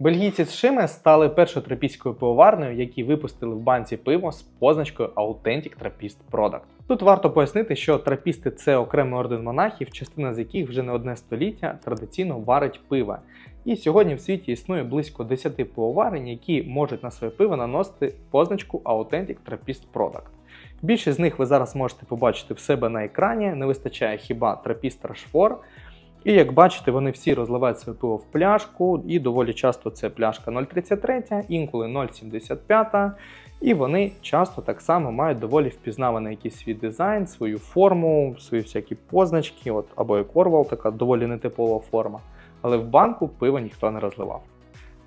Бельгійці з Шиме стали першою тропійською пивоварнею, які випустили в банці пиво з позначкою Authentic Trappist Product. Тут варто пояснити, що трапісти це окремий орден монахів, частина з яких вже не одне століття традиційно варить пиво. І сьогодні в світі існує близько 10 пивоварень, які можуть на своє пиво наносити позначку Authentic Trappist Product. Більшість з них ви зараз можете побачити в себе на екрані, не вистачає хіба трапіст Рашфор. І як бачите, вони всі розливають своє пиво в пляшку, і доволі часто це пляшка 0,33, інколи 0,75. І вони часто так само мають доволі впізнаваний якийсь свій дизайн, свою форму, свої всякі позначки, от, або як Орвал, така доволі нетипова форма. Але в банку пиво ніхто не розливав.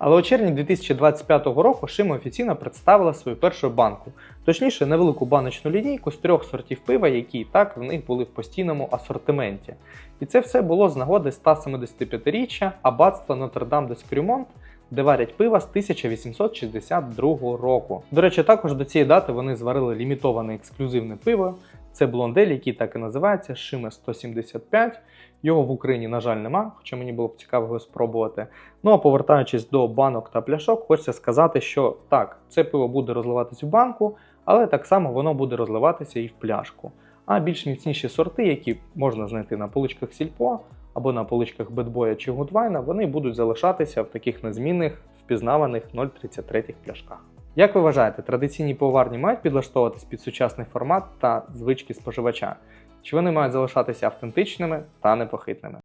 Але у червні 2025 року Шима офіційно представила свою першу банку, точніше, невелику баночну лінійку з трьох сортів пива, які і так в них були в постійному асортименті. І це все було з нагоди 175-річчя аббатства Нотр-Дам де Скрюмонт, де варять пиво з 1862 року. До речі, також до цієї дати вони зварили лімітоване ексклюзивне пиво. Це блондель, який так і називається Шиме 175. Його в Україні, на жаль, нема, хоча мені було б цікаво його спробувати. Ну а повертаючись до банок та пляшок, хочеться сказати, що так, це пиво буде розливатись в банку, але так само воно буде розливатися і в пляшку. А більш міцніші сорти, які можна знайти на поличках сільпо або на поличках бедбоя чи гудвайна, вони будуть залишатися в таких незмінних впізнаваних 0,33 пляшках. Як ви вважаєте, традиційні поварні мають підлаштовуватись під сучасний формат та звички споживача? Чи вони мають залишатися автентичними та непохитними?